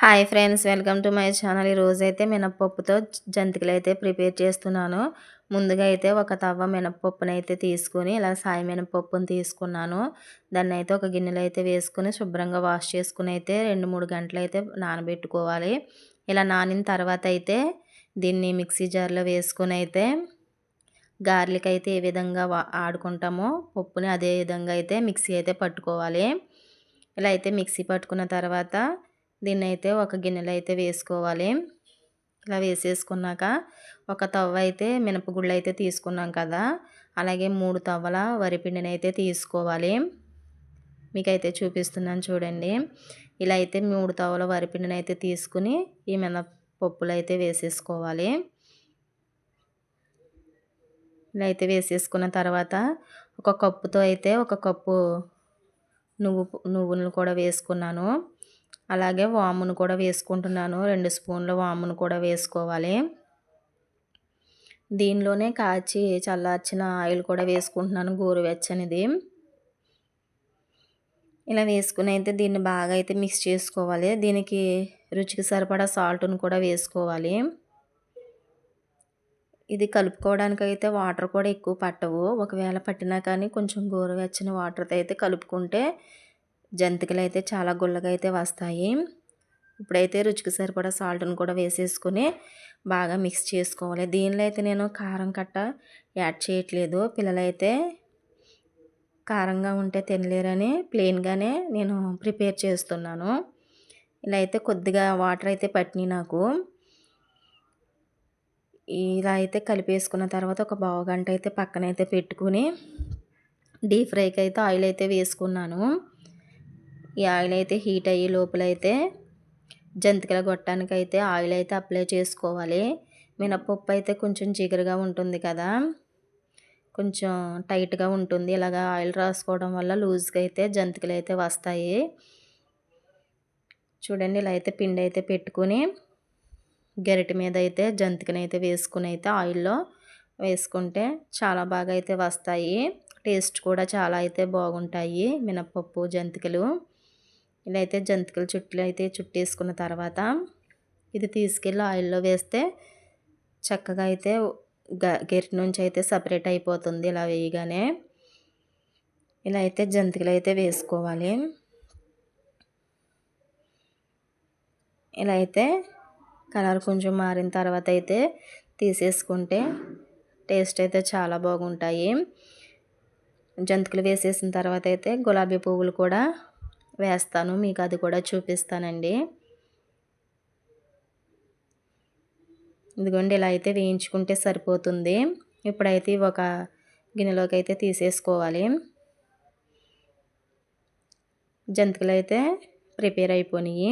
Hi friends welcome to my channel. ఈరోజు అయితే మినప్పప్పుతో జంతికలు అయితే ప్రిపేర్ చేస్తున్నాను. ముందుగా అయితే ఒక తవ్వ మినప్పప్పును అయితే తీసుకుని ఇలా సాయి మినపప్పుని తీసుకున్నాను. దాన్ని అయితే ఒక గిన్నెలో అయితే వేసుకుని శుభ్రంగా వాష్ చేసుకుని అయితే రెండు మూడు గంటలు అయితే నానబెట్టుకోవాలి. ఇలా నానిన తర్వాత అయితే దీన్ని మిక్సీ జార్లో వేసుకుని అయితే గార్లిక్ అయితే ఏ విధంగా ఆడుకుంటామో పప్పుని అదే విధంగా అయితే మిక్సీ అయితే పట్టుకోవాలి. ఇలా అయితే మిక్సీ పట్టుకున్న తర్వాత దీన్ని అయితే ఒక గిన్నెలో అయితే వేసుకోవాలి. ఇలా వేసేసుకున్నాక ఒక తవ్వ అయితే మినపగుళ్ళు అయితే తీసుకున్నాం కదా. అలాగే మూడు తవ్వల వరిపిండిని అయితే తీసుకోవాలి. మీకైతే చూపిస్తున్నాను చూడండి. ఇలా అయితే మూడు తవ్వల వరిపిండిని అయితే తీసుకుని ఈ మినపప్పులు అయితే వేసేసుకోవాలి. ఇలా అయితే వేసేసుకున్న తర్వాత ఒక కప్పుతో అయితే ఒక కప్పు నువ్వు నువ్వులను కూడా వేసుకున్నాను. అలాగే వామును కూడా వేసుకుంటున్నాను. రెండు స్పూన్ల వామును కూడా వేసుకోవాలి. దీనిలోనే కాచి చల్లార్చిన ఆయిల్ కూడా వేసుకుంటున్నాను. గోరువెచ్చనిది. ఇలా వేసుకుని అయితే దీన్ని బాగా అయితే మిక్స్ చేసుకోవాలి. దీనికి రుచికి సరిపడా సాల్ట్ను కూడా వేసుకోవాలి. ఇది కలుపుకోవడానికి అయితే వాటర్ కూడా ఎక్కువ పట్టవు. ఒకవేళ పట్టినా కానీ కొంచెం గోరువెచ్చని వాటర్తో అయితే కలుపుకుంటే జంతికలు అయితే చాలా గుల్లగా అయితే వస్తాయి. ఇప్పుడైతే రుచికి సరిపడా సాల్ట్ని కూడా వేసేసుకుని బాగా మిక్స్ చేసుకోవాలి. దీనిలో అయితే నేను కారం కట్ట యాడ్ చేయట్లేదు. పిల్లలైతే కారంగా ఉంటే తినలేరని ప్లెయిన్గానే నేను ప్రిపేర్ చేస్తున్నాను. ఇలా అయితే కొద్దిగా వాటర్ అయితే పట్టినాయి నాకు. ఇలా అయితే కలిపేసుకున్న తర్వాత ఒక బావు గంట అయితే పక్కనైతే పెట్టుకుని డీప్ ఫ్రైకి అయితే ఆయిల్ అయితే వేసుకున్నాను. ఈ ఆయిల్ అయితే హీట్ అయ్యే లోపలైతే జంతికల గొట్టానికి అయితే ఆయిల్ అయితే అప్లై చేసుకోవాలి. మినపప్పు అయితే కొంచెం జిగరగా ఉంటుంది కదా. కొంచెం టైట్గా ఉంటుంది. ఇలాగ ఆయిల్ రాసుకోవడం వల్ల లూజ్గా అయితే జంతికలు అయితే వస్తాయి. చూడండి ఇలా అయితే పిండి అయితే పెట్టుకుని గరిటె మీద అయితే జంతికని అయితే వేసుకుని అయితే ఆయిల్లో వేసుకుంటే చాలా బాగా అయితే వస్తాయి. టేస్ట్ కూడా చాలా అయితే బాగుంటాయి మినప్పప్పు జంతికలు. ఇలా అయితే జంతికల చుట్టూ అయితే చుట్టేసుకున్న తర్వాత ఇది తీసుకెళ్ళి ఆయిల్లో వేస్తే చక్కగా అయితే గెరిటి నుంచి అయితే సపరేట్ అయిపోతుంది ఇలా వేయగానే. ఇలా అయితే జంతికలు అయితే వేసుకోవాలి. ఇలా అయితే కలర్ కొంచెం మారిన తర్వాత అయితే తీసేసుకుంటే టేస్ట్ అయితే చాలా బాగుంటాయి. జంతికలు వేసేసిన తర్వాత అయితే గులాబీ పువ్వులు కూడా వేస్తాను మీకు అది కూడా చూపిస్తానండి. ఇదిగోండి ఇలా అయితే వేయించుకుంటే సరిపోతుంది. ఇప్పుడైతే ఒక గిన్నెలోకి అయితే తీసేసుకోవాలి. జంతికలు అయితే ప్రిపేర్ అయిపోయినాయి.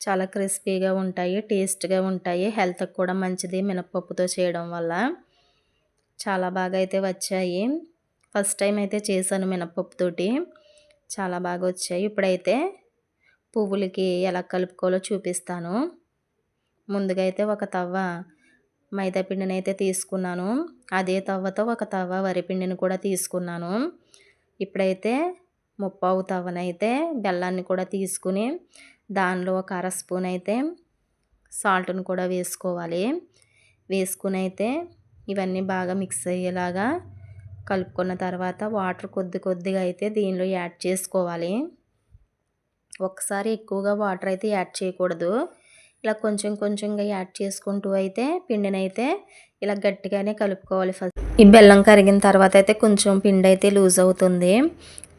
చాలా క్రిస్పీగా ఉంటాయి టేస్ట్గా ఉంటాయి. హెల్త్కి కూడా మంచిది మినపప్పుతో చేయడం వల్ల. చాలా బాగా అయితే వచ్చాయి. ఫస్ట్ టైం అయితే చేశాను మినపప్పుతోటి చాలా బాగా వచ్చాయి ఇప్పుడైతే పువ్వులకి ఎలా కలుపుకోవాలో చూపిస్తాను. ముందుగా అయితే ఒక తవ్వ మైదాపిండిని అయితే తీసుకున్నాను. అదే తవ్వతో ఒక తవ్వ వరిపిండిని కూడా తీసుకున్నాను. ఇప్పుడైతే ముప్పావు తవ్వనైతే బెల్లాన్ని కూడా తీసుకుని దానిలో ఒక అర స్పూన్ అయితే సాల్ట్ను కూడా వేసుకోవాలి. వేసుకుని అయితే ఇవన్నీ బాగా మిక్స్ అయ్యేలాగా కలుపుకున్న తర్వాత వాటర్ కొద్ది కొద్దిగా అయితే దీనిలో యాడ్ చేసుకోవాలి. ఒకసారి ఎక్కువగా వాటర్ అయితే యాడ్ చేయకూడదు. ఇలా కొంచెం కొంచెంగా యాడ్ చేసుకుంటూ అయితే పిండిని అయితే ఇలా గట్టిగానే కలుపుకోవాలి ఫస్ట్. ఈ బెల్లం కరిగిన తర్వాత అయితే కొంచెం పిండి అయితే లూజ్ అవుతుంది.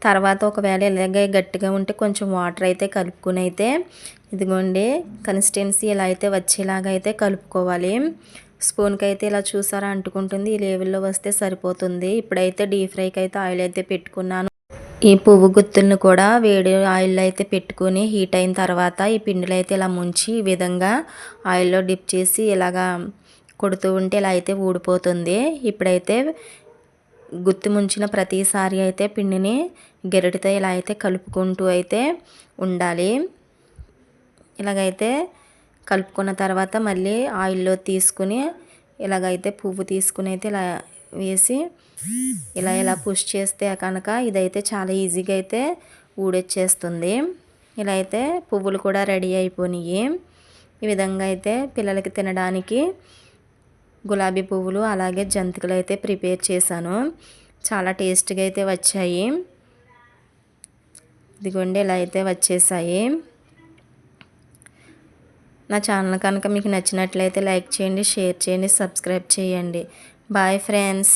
తర్వాత ఒకవేళ ఇలాగే గట్టిగా ఉంటే కొంచెం వాటర్ అయితే కలుపుకుని అయితే ఇదిగోండి కన్సిస్టెన్సీ ఇలా అయితే వచ్చేలాగా అయితే కలుపుకోవాలి. స్పూన్కి అయితే ఇలా చూసారా అంటుకుంటుంది. ఈ లేవుల్లో వస్తే సరిపోతుంది. ఇప్పుడైతే డీప్ ఫ్రైకి అయితే ఆయిల్ అయితే పెట్టుకున్నాను. ఈ పువ్వు గుత్తులను కూడా వేడి ఆయిల్లో అయితే పెట్టుకుని హీట్ అయిన తర్వాత ఈ పిండిలో అయితే ఇలా ముంచి ఈ విధంగా ఆయిల్లో డిప్ చేసి ఇలాగా కొడుతూ ఉంటే ఇలా అయితే ఊడిపోతుంది. ఇప్పుడైతే గుత్తి ముంచిన ప్రతిసారి అయితే పిండిని గెరటితో ఇలా అయితే కలుపుకుంటూ అయితే ఉండాలి. ఇలాగైతే కలుపుకున్న తర్వాత మళ్ళీ ఆయిల్లో తీసుకుని ఇలాగైతే పువ్వు తీసుకుని అయితే ఇలా వేసి ఇలా ఇలా పుష్ చేస్తే కనుక ఇదైతే చాలా ఈజీగా అయితే ఊడొచ్చేస్తుంది. ఇలా అయితే పువ్వులు కూడా రెడీ అయిపోయినాయి ఈ విధంగా అయితే పిల్లలకి తినడానికి గులాబీ పువ్వులు అలాగే జంతికలు అయితే ప్రిపేర్ చేశాను. చాలా టేస్ట్గా అయితే వచ్చాయి. ఇదిగోండి ఇలా అయితే వచ్చేసాయి. నా ఛానల్ కనుక మీకు నచ్చినట్లయితే లైక్ చేయండి షేర్ చేయండి సబ్స్క్రైబ్ చేయండి. Bye friends.